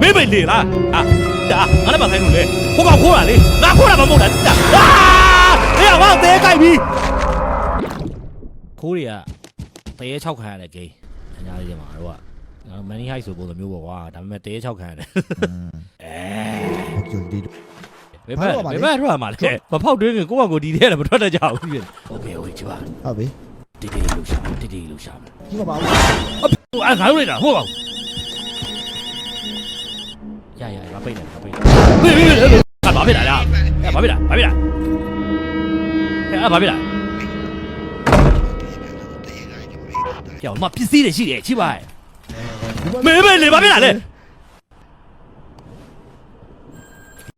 မင်းပဲလေလားဟာဒါငါလည်းမဆိုင်လို့လေဟိုကောင်ခိုးတာလေငါခိုးတာမမဟုတ်တာဒါအာအေးငါသေးကြိုက်ပြီခိုးတွေကတရေ6ခံရတဲ့ဂိမ်းအများကြီးမှာတော့ကမန်နီဟိုက်ဆိုပုံစံမျိုးပေါ့ကွာဒါပေမဲ့တရေ6ခံရတယ်အဲ ကျိုဒီ ဘယ်ဘက်ဘယ်ဘက်ထွက်မှာလဲမဖောက်တွင်းကကိုယ့်ဘက်ကိုဒီထဲလည်းမထွက်တတ်ကြဘူးပြင်โอเคโอเคချပါ ဟုတ်ပြီ တီတီလှူရှာတီတီလှူရှာ ဒီမှာပါဦး ဟိုအဲ့ငါတို့နေတာဟုတ်ပါဘူး ပိတ်နေပိတ်နေဘေးဘေးဘေးဟာဘာဖြစ်လာလဲအဲ့ဘာဖြစ်လာဘာဖြစ်လာအဲ့ဘာဖြစ်လာကြောင်မပစ္စည်းတွေရှိတယ်ချိပါမေးမေးလေဘာဖြစ်လာလဲ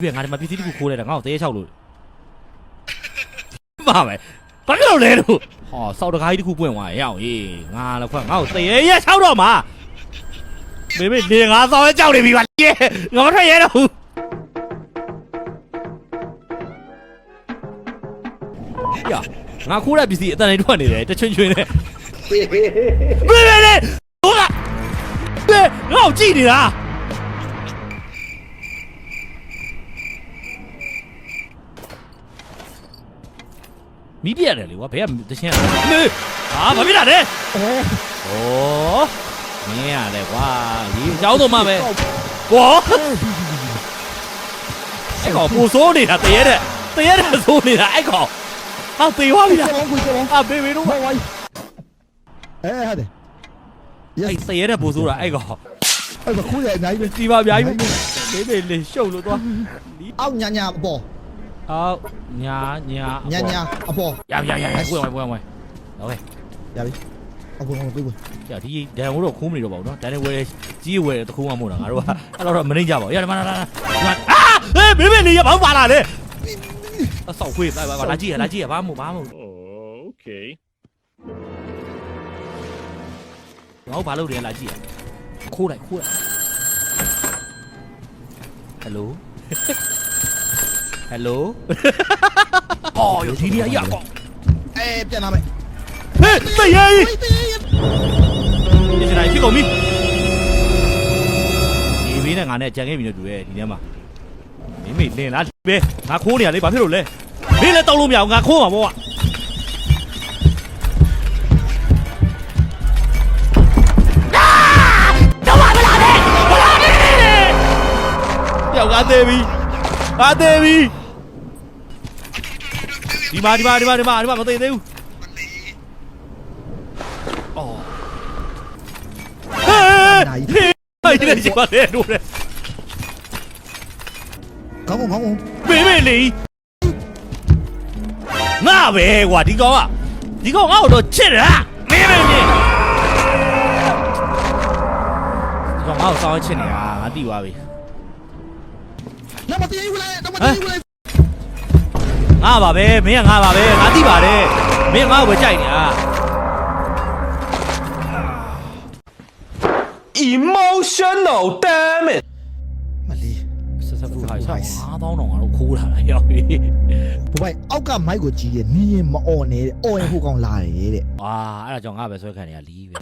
ပြန်ငါဒီမှာပစ္စည်းတခုခိုးလိုက်တာငါ့ကိုတဲချောက်လို့ပါမယ်ဘာဖြစ်လို့လဲလို့ဟောစောက်တကားကြီးတခုပွင့်သွားရအောင်ရေးငါလည်းခွက်ငါ့ကိုတဲရဲချောက်တော့မှာ မေးမေးလေငါစောက်ရဲကြောက်နေပြီပါရေငါမထွက်ရဲတော့ဘူးရငါခိုးတဲ့ပစ္စည်းအတန်လေးထွက်နေတယ်တချွင်ချွင်နဲ့မေးမေးလေဟိုကဘယ်ငါ့ကိုကြည့်နေတာမီးပြရတယ်လေကွာဘယ်ကတချင်းမေးဟာဘာဖြစ်လာလဲအဲဩ မင်းရတယ်ကွာဒီရောက်တော့မှပဲကောအဲ့ကောင်ပူဆိုးနေတာတရေတဲ့တရေတဲ့ဆိုးနေတာအဲ့ကောင်ဟာတေသွားပြီလားဟာဘေဘေတို့ဟဲ့ဟာတယ်အဲ့တရေတဲ့ပူဆိုးတာအဲ့ကောင်အဲ့ကခုရအများကြီးပဲတီပါအများကြီးပဲဘေဘေလေးရှုပ်လို့သွားအောက်ညာညာအပေါ်အောက်ညာညာညာညာအပေါ်ရပါရပါရပါဝဲဝဲဝဲဝဲဟုတ်ကဲ့ရပြီ အပေါ်ကိုပြေးဝင် ကြာဒီဒန်ကိုတော့ခိုးမနေတော့ပါဘူးเนาะဒန်နေဝဲကြီးဝဲတခုမှမဟုတ်တာငါတို့ကအဲ့တော့မနှိမ့်ကြပါဘူးရတယ်မလားလားအာဟေးဘေးဘေးလေးရဘာပါလာလဲအဆောက်ခွေးပါပါလာကြည့်ရလာကြည့်ရဘာမှမဘာမှမ Okay. ငါ့ဘာလုပ်တယ်လာကြည့်ရခိုးလိုက်ခိုးလိုက်ဟယ်လိုဟယ်လိုအော်ဒီနေရာရကော အဲပြန်လာမယ် ဟေးတရေဒီစတိုင်းဖြစ်ကုန်ပြီဒီဘေးနဲ့ငါနဲ့ကြံခဲ့ပြီနဲ့တူရဲ့ဒီထဲမှာမိမိလင်လားပဲငါခိုးနေရလေဘာဖြစ်လို့လဲမင်းလည်းတောက်လို့မရဘူးငါခိုးမှာပေါ့ကွာယောက်ကားသေးပြီကားသေးပြီဒီမှာဒီမှာဒီမှာဒီမှာဒီမှာမသေးသေးဘူးအော် ဟေးဟေးဟေးဒီမှာလေတို့လေခေါင်းခေါင်းမေမေလေးငါပဲကွာဒီကောင်ကဒီကောင်ငါ့ကိုတော့ချစ်တာမင်းမင်းမင်းဒီကောင်ငါ့ကိုစောင်းချစ်နေတာငါသိသွားပြီနမတီးဝင်လာနမတီးဝင်ငါပါပဲမင်းကငါပါပဲငါသိပါတယ်မင်းငါ့ကိုပဲကြိုက်နေတာ Emotional damn it. မလေး ဆက်ဆက်ဖူးဟာဆောင်း9000တောင်ကတော့ခိုးလာတာရောက်ပြီဘိုင်အောက်ကမိုက်ကိုကြည့်ရနင်းရင်မအော်နဲ့အော်ရင်ဟိုကောင်လာတယ်တဲ့အာအဲ့ဒါကြောင့်ငါပဲဆွဲခံနေရလီးပဲ